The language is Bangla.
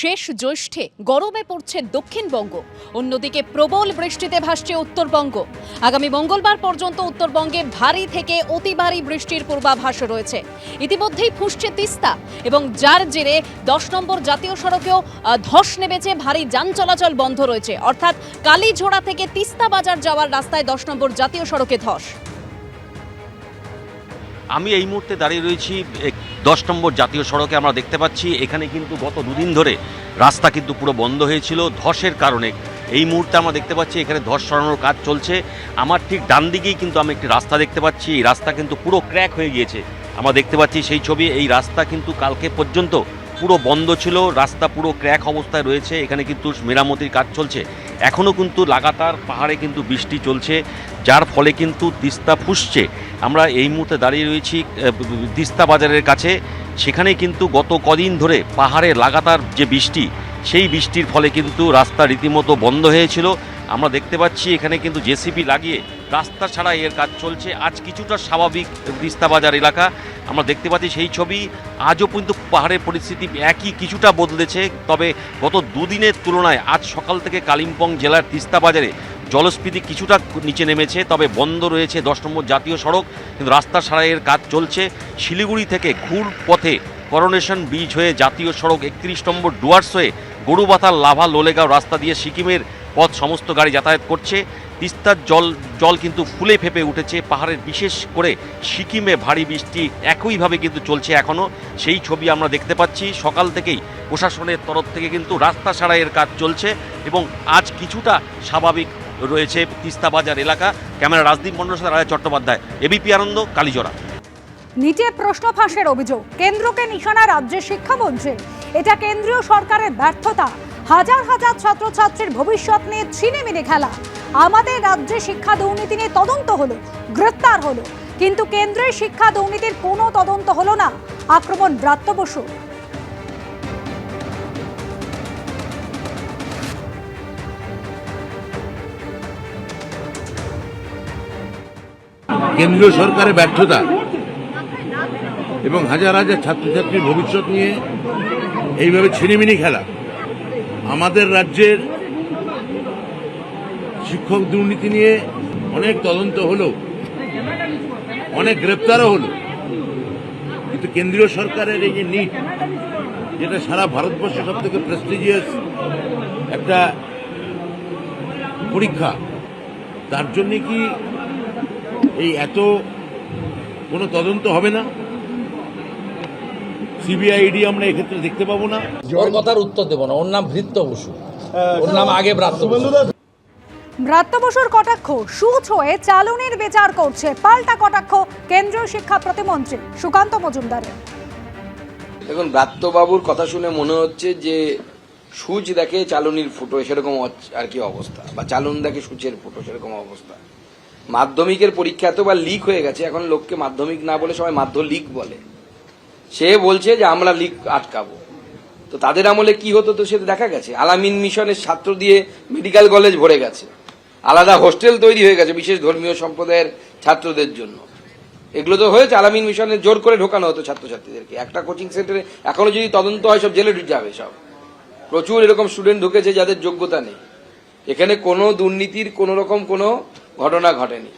শেষ জ্যৈষ্ঠে গরমে পড়ছে দক্ষিণবঙ্গ। অন্যদিকে প্রবল বৃষ্টিতে ভাসছে উত্তরবঙ্গ। আগামী মঙ্গলবার পর্যন্ত উত্তরবঙ্গে ভারী থেকে অতি ভারী বৃষ্টির পূর্বাভাস রয়েছে। ইতিমধ্যেই ফুসছে তিস্তা এবং যার জেরে দশ নম্বর জাতীয় সড়কেও ধস নেমেছে, ভারী যান চলাচল বন্ধ রয়েছে। অর্থাৎ কালীঝোড়া থেকে তিস্তা বাজার যাওয়ার রাস্তায় দশ নম্বর জাতীয় সড়কে ধস। আমি এই মুহূর্তে দাঁড়িয়ে রয়েছি দশ নম্বর জাতীয় সড়কে আমরা দেখতে পাচ্ছি। এখানে কিন্তু গত দুদিন ধরে রাস্তা কিন্তু পুরো বন্ধ হয়েছিল, ধসের কারণে। এই মুহূর্তে আমরা দেখতে পাচ্ছি, এখানে ধস সরানোর কাজ চলছে। আমার ঠিক ডান দিকেই কিন্তু আমি একটি রাস্তা দেখতে পাচ্ছি। এই রাস্তা কিন্তু পুরো ক্র্যাক হয়ে গিয়েছে। আমরা দেখতে পাচ্ছি সেই ছবি, এই রাস্তা কিন্তু কালকে পর্যন্ত পুরো বন্ধ ছিল, রাস্তা পুরো ক্র্যাক অবস্থায় রয়েছে, এখানে কিন্তু মেরামতির কাজ চলছে। এখনও কিন্তু লাগাতার পাহাড়ে কিন্তু বৃষ্টি চলছে, যার ফলে কিন্তু তিস্তা ফুসছে। আমরা এই মুহূর্তে দাঁড়িয়ে রয়েছি তিস্তা বাজারের কাছে। সেখানে কিন্তু গত কদিন ধরে পাহাড়ে লাগাতার যে বৃষ্টি, সেই বৃষ্টির ফলে কিন্তু রাস্তা রীতিমতো বন্ধ হয়েছিল। আমরা দেখতে পাচ্ছি এখানে কিন্তু জেসিপি লাগিয়ে রাস্তা ছাড়া এর কাজ চলছে। আজ কিছুটা স্বাভাবিক তিস্তা বাজার এলাকা। আমরা দেখতে পাচ্ছি সেই ছবি। আজও কিন্তু পাহাড়ের পরিস্থিতি একই, কিছুটা বদলেছে। তবে গত দুদিনের তুলনায় আজ সকাল থেকে কালিম্পং জেলার তিস্তা বাজারে জলস্ফীতি কিছুটা নিচে নেমেছে। তবে বন্ধ রয়েছে দশ নম্বর জাতীয় সড়ক। কিন্তু রাস্তা সারাইয়ের কাজ চলছে। শিলিগুড়ি থেকে ঘুর পথে করোনেশন ব্রিজ হয়ে জাতীয় সড়ক একত্রিশ নম্বর ডুয়ার্স হয়ে গরুবাতার লাভা লোলেগাঁও রাস্তা দিয়ে সিকিমের পথ সমস্ত গাড়ি যাতায়াত করছে। তিস্তার জল জল কিন্তু ফুলে ফেপে উঠেছে। পাহাড়ের বিশেষ করে সিকিমে ভারী বৃষ্টি একইভাবে কিন্তু চলছে এখনও সেই ছবি আমরা দেখতে পাচ্ছি। সকাল থেকেই প্রশাসনের তরফ থেকে কিন্তু রাস্তা সারাইয়ের কাজ চলছে এবং আজ কিছুটা স্বাভাবিক রয়েছে তিস্তা বাজার এলাকা। ক্যামেরা রাজদীপ মন্ডলের সাথে রাজা চট্টোপাধ্যায় এবিপি আনন্দ, কালীজোড়া। নিচে প্রশ্ন ফাঁসের অভিযোগ। কেন্দ্রকে নিশানা রাজ্যের শিক্ষামন্ত্রী। এটা কেন্দ্রীয় সরকারের ব্যর্থতা। হাজার হাজার ছাত্রছাত্রীর ভবিষ্যৎ নিয়ে ছিনেমিনে খেলা। আমাদের রাজ্যে শিক্ষা দুর্নীতি নিয়ে তদন্ত হলো, গ্রেপ্তার হলো। কিন্তু কেন্দ্রের শিক্ষা দুর্নীতির কোনো তদন্ত হলো না। আক্রমণ ব্রাত্য বসু। কেন্দ্রীয় সরকারের ব্যর্থতা এবং হাজার হাজার ছাত্রছাত্রীর ভবিষ্যৎ নিয়ে এইভাবে ছিনিমিনি খেলা আমাদের রাজ্যের শিক্ষক দুর্নীতি নিয়ে অনেক তদন্ত হলো অনেক গ্রেপ্তারও হলো। কিন্তু কেন্দ্রীয় সরকারের এই যে নিট যেটা সারা ভারতবর্ষে সব থেকে প্রেস্টিজিয়াস একটা পরীক্ষা তার জন্যে কি এই এত কোনো তদন্ত হবে না? সিবিআইডি আমরা এক্ষেত্রে দেখতে পাবো না। ওর কথার উত্তর দেবো না। ওর নাম ভৃত্য বসু। ওর নাম আগে ব্রাত্য বসু ব্রাত্য বসুর কটাক্ষ, সুচ হয়ে চালনির বিচার করছে। পাল্টা কটাক্ষ, কেন্দ্রীয় শিক্ষা প্রতিমন্ত্রী সুকান্ত মজুমদারের। দেখুন ব্রাত্যবাবুর কথা শুনে মনে হচ্ছে যে সূচ দেখে চালনির ফুটো, সেরকম আর কি অবস্থা। বা চালন দেখে সূচের ফুটো, সেরকম অবস্থা। মাধ্যমিকের পরীক্ষা তো বা লিক হয়ে গেছে, এখন লোককে মাধ্যমিক না বলে সবাই মাধ্য লিক বলে। সে বলছে যে আমরা লিক আটকাবো। তো তাদের আমলে কি হতো তো সেটা দেখা গেছে। আলামিন মিশনের ছাত্র দিয়ে মেডিকেল কলেজ ভরে গেছে। আলাদা হোস্টেল তৈরি হয়ে গেছে বিশেষ ধর্মীয় সম্প্রদায়ের ছাত্রদের জন্য। এগুলো তো হয়েছে, আলামিন মিশনে জোর করে ঢোকানো হতো ছাত্রছাত্রীদেরকে। একটা কোচিং সেন্টারে এখনও যদি তদন্ত হয়, সব জেলে যাবে সব। প্রচুর এরকম স্টুডেন্ট ঢুকেছে যাদের যোগ্যতা নেই। এখানে কোনো দুর্নীতির কোনো রকম কোনো ঘটনা ঘটেনি।